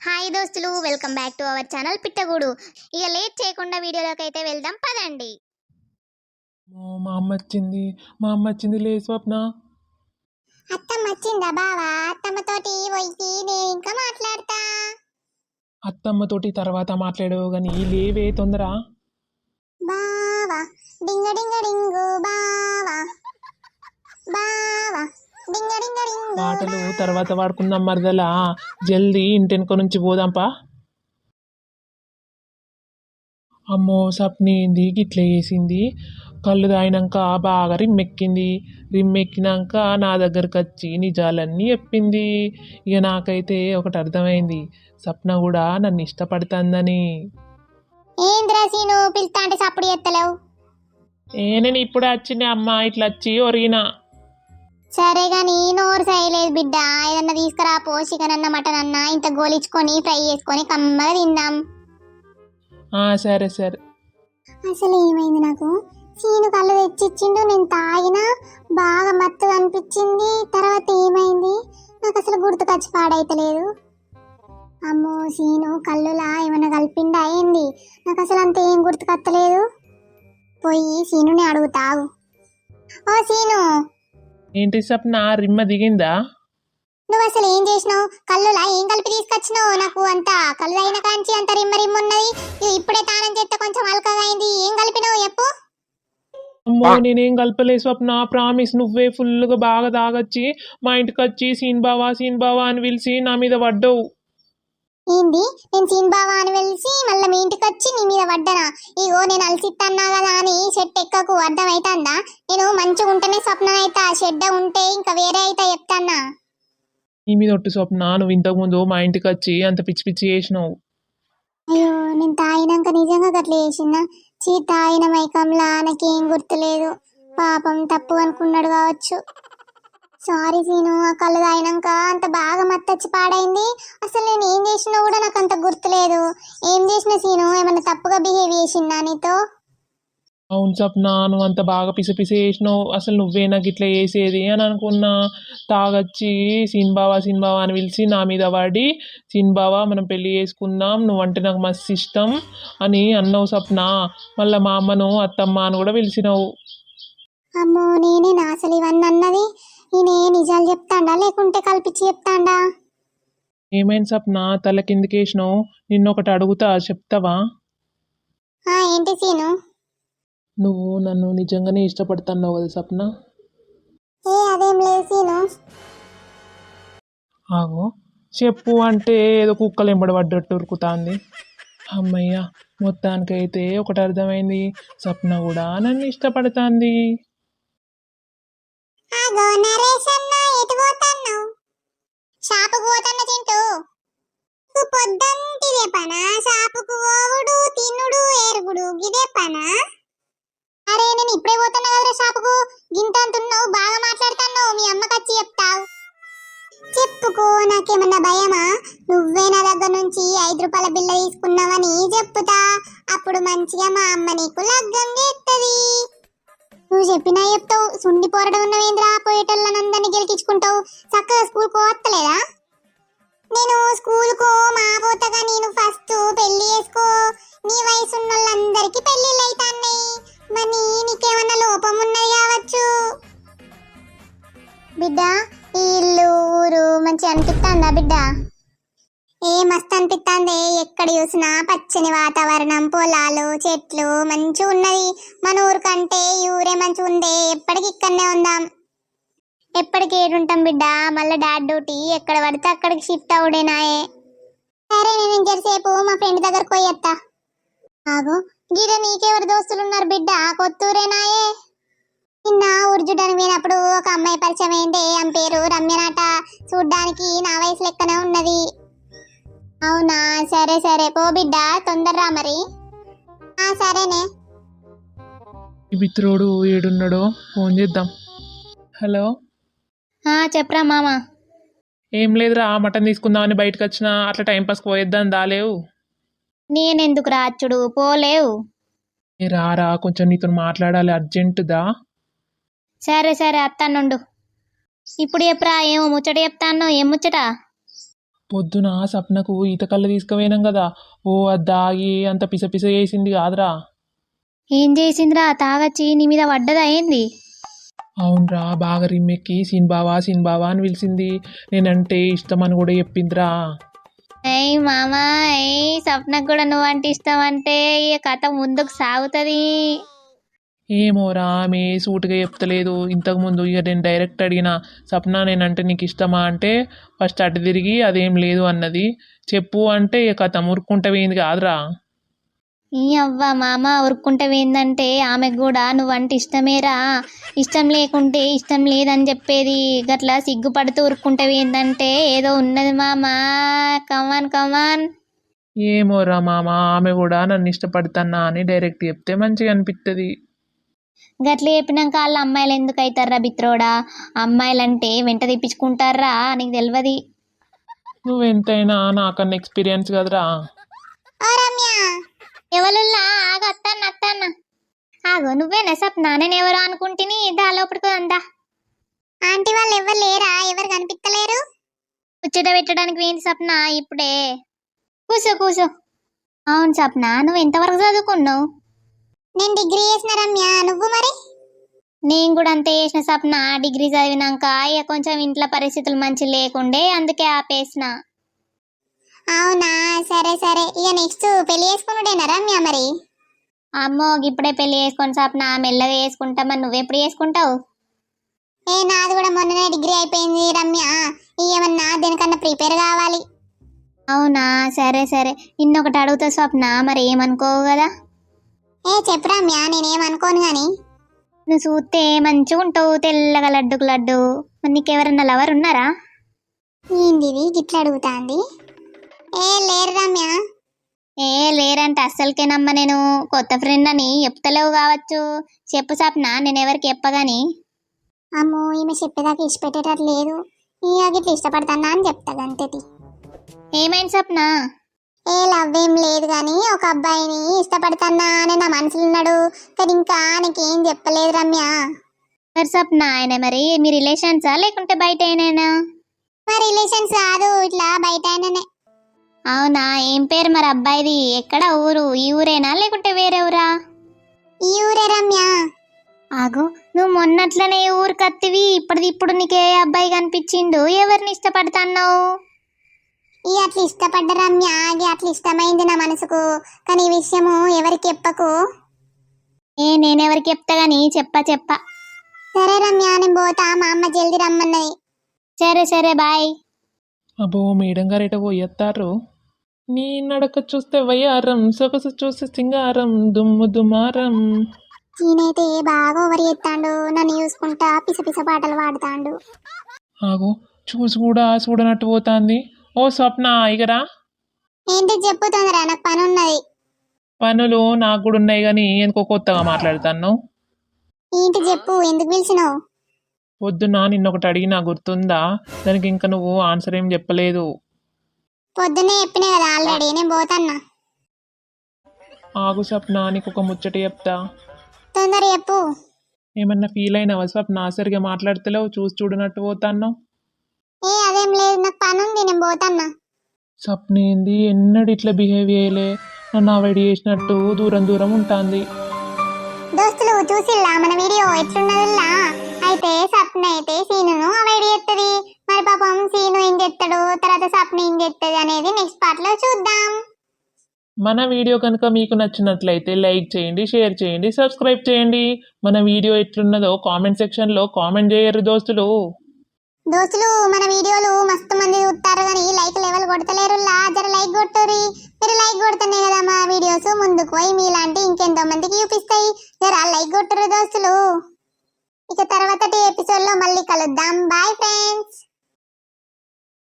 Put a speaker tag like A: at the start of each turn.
A: Hi దోస్తులు welcome back to our channel Pittagudu. ఇక late చేయకుండా వీడియోలోకి అయితే వెళ్దాం పదండి.
B: మా అమ్మ వచ్చింది. మా అమ్మ వచ్చింది లే స్వప్న.
A: అత్తమ్మ వచ్చిందా బావా? అత్తమ్మతోటి పోయి నేను ఇంకా మాట్లాడతా.
B: అత్తమ్మతోటి తర్వాత మాట్లాడవు కానీ లేవే తొందర.
A: బావా డింగ డింగ డింగు బావా. బావా
B: పాటలు తర్వాత వాడుకుందాం మరదలా. జల్దీ ఇంటెనుక నుంచి పోదాంపా. అమ్మో సప్ని ఏంది? గిట్ల వేసింది కళ్ళు తాగినాక బాగా రిమ్మెక్కింది. రిమ్మెక్కినాక నా దగ్గరకు వచ్చి నిజాలన్నీ చెప్పింది. ఇక నాకైతే ఒకటి అర్థమైంది. సప్న కూడా నన్ను ఇష్టపడుతుందని.
A: ఏంద్రా సీను పిలుస్తా అంటే సప్పుడు ఎత్తలేవు
B: ఏ నేను ఇప్పుడే వచ్చింది అమ్మ ఇట్లా వచ్చి ఒరిగినా.
A: సరే గాని నోరు చేయలేదు బిడ్డ. ఏదన్నా తీసుకురా పో చికెన్ అన్న మటన్ అన్న ఇంత గోలించుకొని ఫ్రై చేసుకొని కమ్మగా తిందాం.
B: ఆ, సరే సరే.
A: అసలు ఏమైంది నాకు? సీను కళ్ళు తెచ్చిచ్చిండు నేను తాగినా బాగా మత్తుగా అనిపించింది. తర్వాత ఏమైంది? నాకు అసలు గుర్తుకొచ్చి పాడైతలేదు. అమ్మో సీను కళ్ళులా ఏమైనా కలిపిండా అయింది నాకు అసలు అంత ఏం గుర్తుకొత్తలేదు పోయి సీనుని అడుగుతావు ఓ సీను
B: ఏంటి సప్న రిమ్మ దిగిందా?
A: నువ్వు అసలు ఏం చేసినావు? కళ్ళులా ఏం కలిపి తీసుకొచ్చినావు నాకు అంత? కళ్ళు అయిన కాంచి అంత రిమ్మ రిమ్మ ఉన్నది. ఇప్పుడే తానం చేస్తే కొంచెం అలకగా అయింది. ఏం కలిపినావు చెప్పు.
B: అమ్మో నేనేం కలపలే స్వప్న. ప్రామిస్ నువ్వే ఫుల్గా బాగా తాగొచ్చి మా ఇంటికి వచ్చి సీన్ బావా సీన్ బావా అని పిలిచి నా మీద పడ్డావు.
A: ఏంది? నేను సీన్ బావా అని వెలిసి మళ్ళీ మీ ఇంటికి వచ్చి నీ మీద పడ్డనా? ఇగో నేను అలసిత్తన్నా కదా అని షెడ్ ఎక్కకు అర్థమైతుందా? నేను మంచిగా ఉంటేనే స్వప్నం అయితా షెడ్ ఉంటే ఇంకా వేరే అయితే చెప్తాన్నా.
B: నీ మీద ఒట్టు స్వప్న నువ్వు ఇంతకుముందు మా ఇంటికి వచ్చి అంత పిచ్చి పిచ్చి చేసినావు.
A: అయ్యో నేను తాగినాక నిజంగా గట్ల చేసిందా చీ తాగిన మైకంలా నాకేం గుర్తులేదు. పాపం తప్పు అనుకున్నాడు కావచ్చు. సారీ సీను ఆ కళ్ళు తాగినాక అంత బాగా మత్తచ్చి పాడైంది. అసలు నేను ఏం చేసినా కూడా నాకు అంత గుర్తులేదు. ఏం చేసిన సీను ఏమన్నా తప్పుగా బిహేవ్ చేసిందా నీతో?
B: అవును స్వప్న నువ్వు అంత బాగా పిస పిస చేసినావు. అసలు నువ్వే నాకు ఇట్లా చేసేది అని అనుకున్నా. తాగొచ్చి సీన్ బావా సీన్ బావా అని పిలిచి నా మీద పడి సీన్ బావా మనం పెళ్ళి చేసుకుందాం. నువ్వంటే నాకు మస్తు ఇష్టం అని అన్నావు స్వప్న. మళ్ళీ మా అమ్మను అత్తమ్మ అని కూడా పిలిచినావు.
A: అమ్మో నేనే నా అసలు ఇవన్నీ అన్నది? నేనే నిజాలు చెప్తాండా? లేకుంటే కల్పించి చెప్తాండా?
B: ఏమైంది సప్న? తల కిందకేసినావు నిన్నొకటి అడుగుతా చెప్తావా?
A: ఆ ఏంటి సీను?
B: నువ్వు నన్ను నిజంగానే ఇష్టపడుతున్నావు కదా సప్న?
A: ఏ అదేం లేదు సీను.
B: ఆగో. చెప్పు అంటే ఏదో కుక్కలు ఎంబడి పడ్డట్టు ఉరుకుతాంది. అమ్మయ్య మొత్తానికైతే ఒకటి అర్థమైంది. సప్న కూడా నన్ను ఇష్టపడుతుంది.
A: ఆగో పోతున్నావు షాపుకు పోతున్న చింటూ. నువ్వు పొద్దంటిదే పనా షాపుకు పోవుడు తినుడు ఏరుగుడు గిదే పనా అరే నేను ఇప్పుడే పోతున్నా కదరా షాపుకు. గింత అంటున్నావు బాగా మాట్లాడుతున్నావు మీ అమ్మకి వచ్చి చెప్తావు. చెప్పుకో నాకేమన్నా భయమా? నువ్వే నా దగ్గర నుంచి ఐదు రూపాయల బిల్ల తీసుకున్నావని చెప్పుతా. అప్పుడు మంచిగా మా అమ్మ నీకు లగ్గం నువ్వు చెప్పినా చెప్తావు. సుండి పోరడం ఉన్నవేంద్రా? పోయేటోళ్ళనందరినీ గెలికించుకుంటావు. చక్కగా స్కూల్ కోవత్తలేదా నేను స్కూల్ కో మా పోతగా నేను ఫస్ట్ పెళ్ళి చేసుకో. నీ వయసు ఉన్న వాళ్ళందరికీ పెళ్ళిళ్ళు అవుతాన్నాయి మరి నీకేమన్నా లోపం ఉన్నది కావచ్చు? బిడ్డ ఈ ఇల్లు ఊరు మంచి అనిపిస్తుందా బిడ్డ? ఏ మస్తు అనిపిస్తుంది ఎక్కడ చూసినా పచ్చని వాతావరణం పొలాలు చెట్లు మంచిగా ఉన్నది మన ఊరు కంటే ఈ ఊరే మంచిగా ఉందే ఎప్పటికి ఇక్కడనే ఉందాం. ఎప్పటికి ఏడుంటాం బిడ్డ? మళ్ళీ డాడ్ డ్యూటీ. ఎక్కడ పడితే అక్కడికి షిఫ్ట్ అవుడేనాయే సరే నేను ఇంతసేపు మా ఫ్రెండ్ దగ్గరకు పోయేత్తా ఆగు. గిడ నీకెవరు దోస్తులు ఉన్నారు బిడ్డ కొత్తూరేనాయే నిన్న ఉర్జుడానికి పోయినప్పుడు ఒక అమ్మాయి పరిచయం అయిందే. ఆమె పేరు రమ్యనాట. చూడ్డానికి నా వయసు లెక్కనే ఉన్నది. అవునా? సరే సరే. పో బిడ్డ తొందరరా మరి. ఆ సరేనే.
B: ఈ మిత్రుడు ఏడున్నాడో ఫోన్ చేద్దాం. హలో?
A: చెప్పరా మామ.
B: ఏం లేదురా మటన్ తీసుకుందామని బయటకు వచ్చిన అట్లా టైం పాస్ పోయేద్దాం దాలేవు.
A: నేనెందుకు రాచుడు పోలేవు.
B: ఏ రారా కొంచెం నీతో మాట్లాడాలి అర్జెంటుదా?
A: సరే సరే అత్తానుండు ఇప్పుడు చెప్పరా ఏమో ముచ్చట చెప్తాను ఏం ముచ్చట?
B: పొద్దున సప్నకు ఈత కళ్ళు తీసుకుపోయినాం కదా. ఓ అద్దాగి అంత పిస పిస చేసింది కాదురా.
C: ఏం చేసిందిరా? తాగచ్చి నీ మీద పడ్డదా ఏంది?
B: అవునరా బాగా రిమ్మెక్కి సీన్ బావా సీన్ బావా అని పిలిచింది. నేనంటే ఇష్టం అని కూడా చెప్పిందిరా.
C: ఏయ్ మామా ఏయ్ సప్నకు కూడా నువ్వంటే ఇష్టం అంటే ఈ కథ ముందుకు సాగుతుంది.
B: ఏమోరా ఆమె సూటుగా చెప్తలేదు. ఇంతకుముందు ఇక నేను డైరెక్ట్ అడిగిన సప్న నేనంటే నీకు ఇష్టమా అంటే ఫస్ట్ అటు తిరిగి అదేం లేదు అన్నది. చెప్పు అంటే ఇక కథ మురుక్కుంటే పోయింది కాదురా.
C: ఈ అవ్వ మామ ఉరుక్కుంటే ఏందంటే ఆమెకు కూడా నువ్వంటే ఇష్టమేరా. ఇష్టం లేకుంటే ఇష్టం లేదని చెప్పేది. గట్లా సిగ్గుపడుతూ ఉరుక్కుంటే ఏందంటే ఏదో ఉన్నది మామ. కమాన్ కమాన్
B: ఏమోరా మామ ఆమె కూడా నన్ను ఇష్టపడుతున్నా అని డైరెక్ట్ చెప్తే మంచిగా అనిపిస్తుంది
C: గట్ల చెప్పినాక వాళ్ళ అమ్మాయిలు ఎందుకు అవుతారా బిత్రోడా? అమ్మాయిలంటే వెంట తెప్పించుకుంటారా నీకు తెలియదు
B: నువ్వెంతైనా నాకన్నా ఎక్స్పీరియన్స్ కదరా.
A: ఓ రమ్య
C: ఎవరుల్లా ఆగు అత్తాన్న అత్తాన్న. ఆగో నువ్వేనా సప్న నేను ఎవరో అనుకుంటుని? దా లోపలికి అందా
A: ఆంటీ వాళ్ళు ఎవరు లేరా? ఎవరు కనిపించలేరు
C: ముచ్చట పెట్టడానికి ఏంటి సప్న ఇప్పుడే. కూసో కూసో. అవును సప్న నువ్వు ఎంతవరకు చదువుకున్నావు?
A: నేను డిగ్రీ చేసిన రమ్య నువ్వు మరి?
C: నేను కూడా అంతే చేసిన సప్న డిగ్రీ చదివినాక ఇక కొంచెం ఇంట్లో పరిస్థితులు మంచి లేకుండే అందుకే ఆపేసిన.
A: అవునా? సరే సరే. ఇక నెక్స్ట్ పెళ్ళి చేసుకున్నాడేనా రమ్య మరి?
C: అమ్మో ఇప్పుడే పెళ్ళి చేసుకొని సప్న మెల్లగా చేసుకుంటా మరి. నువ్వెప్పుడు చేసుకుంటావు?
A: ఏ నాది కూడా మొన్ననే డిగ్రీ అయిపోయింది రమ్య. ఏమన్నా దేనికన్నా ప్రిపేర్ కావాలి.
C: అవునా? సరే సరే. ఇన్నొకటి అడుగుతా స్వప్న. మరి ఏమనుకోవు కదా?
A: ఏ చెప్పు రమ్య నేనేమనుకోను గాని.
C: నువ్వు చూస్తే మంచిగా ఉంటావు తెల్లగా లడ్డుకు లడ్డు. మరి నీకెవరన్నా లవర్ ఉన్నారా?
A: ఏందిది గిట్లా అడుగుతాంది? ఏ లేరు రమ్య
C: ఏ లేరంటే అస్సలకే నమ్మ నేను. కొత్త ఫ్రెండ్ అని చెప్తలేవు కావచ్చు. చెప్పు సప్న నేను ఎవరికి చెప్పగాని.
A: అమ్మో ఈమె చెప్పేదాకా ఇష్టపెట్టేటట్టు లేదు. ఇక గిట్ల ఇష్టపడతానా అని చెప్తా అంతేది.
C: ఏమైంది సప్న?
A: ఏ లవ్ ఏం లేదు కానీ ఒక అబ్బాయిని ఇష్టపడతానా అని నా మనసులో ఉన్నాడు. కానీ ఇంకా నీకేం చెప్పలేదు రమ్య.
C: సప్న ఆయన మరి మీ రిలేషన్సా లేకుంటే బయట అయినా
A: మా రిలేషన్స్ కాదు ఇట్లా బయట ఆయననే
C: అవునా? ఏం పేరు మరి అబ్బాయిది? ఎక్కడ ఊరు? ఈ ఊరేనా లేకుంటే వేరే ఊరా?
A: ఈ ఊరే రమ్య.
C: ఆగు నువ్వు మొన్నట్లనే ఊరు కత్తివి ఇప్పటిది ఇప్పుడు నీకే అబ్బాయి కనిపించిండు. ఎవరిని ఇష్టపడతాన్నావు?
A: ఈ అట్లా ఇష్టపడ్డ రమ్య అది అట్లా ఇష్టమైంది నా మనసుకు. కానీ ఈ విషయము ఎవరికి చెప్పకు.
C: ఏ నేనెవరికి చెప్తా గాని? చెప్పా చెప్పా.
A: సరే రమ్య నేను పోతా. మా అమ్మ జల్దీ రమ్మన్నది.
C: సరే సరే బాయ్.
B: అబ్బో మేడం గారు ఎట పోయేస్తారు నీ నడక చూస్తే వయ్యారం సొగసు చూస్తే సింగారం దుమ్ము దుమారం.
A: ఈయనైతే బాగా ఓవర్ చేస్తాడు నన్ను చూసుకుంటా పిస పిస పాటలు పాడుతాండు.
B: ఆగు చూసి కూడా చూడనట్టు పోతాంది. ఓ స్వప్న ఇగరా?
A: ఏంటి చెప్పు తొందర నాకు పని ఉన్నది
B: పనులు నాకు కూడా ఉన్నాయి కానీ ఎందుకో కొత్తగా మాట్లాడుతాను
A: ఏంటి చెప్పు ఎందుకు పిలిచినావు?
B: పొద్దున్న నిన్నొకటి అడిగినా గుర్తుందా? దానికి ఇంకా నువ్వు ఆన్సర్ ఏం చెప్పలేదు.
A: పొద్దున్నే చెప్పినా కదా ఆల్రెడీ నేను పోతాన్నా.
B: ఆగు స్వప్న నీకు ఒక ముచ్చట చెప్తా.
A: తొందర చెప్పు.
B: ఏమన్నా ఫీల్ అయినావా స్వప్న? సరిగా మాట్లాడతలేవు చూసి చూడనట్టు పోతాను
A: ఏ అదేం లేదు. నాకు పని ఉంది నేను పోతాన్నా.
B: స్వప్న ఏంది? ఎన్నడు ఇట్లా బిహేవ్ చేయలే. నన్ను అవాయిడ్ చేసినట్టు దూరం దూరం ఉంటుంది.
A: దోస్తులు చూసిల్లా? మన వీడియో ఎట్లున్నదిల్లా? అయితే సప్న అయితే సీనును అవాయిడ్ చేస్తుంది మరి పాపం సీను ఏం చేస్తాడు తర్వాత సప్న ఏం చేస్తుంది అనేది నెక్స్ట్ పార్ట్లో చూద్దాం.
B: మన వీడియో కనుక మీకు నచ్చినట్లయితే లైక్ చేయండి షేర్ చేయండి సబ్స్క్రైబ్ చేయండి. మన వీడియో ఎట్లున్నదో కామెంట్ సెక్షన్లో కామెంట్ చేయరు దోస్తులు.
A: దోస్తులు మన వీడియోలు మస్తు మంది చూస్తారు కానీ లైక్ లెవెల్ కొడతలేరు. జర లైక్ కొట్టుర్రి. మీరు లైక్ కొడుతున్నాయి కదా మా వీడియోస్. ముందుకు పోయి మీలాంటి ఇంకెంతో మందికి చూపిస్తాయి. జర లైక్ కొట్టరు దోస్తులు. ఇక తర్వాత ఎపిసోడ్లో మళ్ళీ కలుద్దాం. Bye friends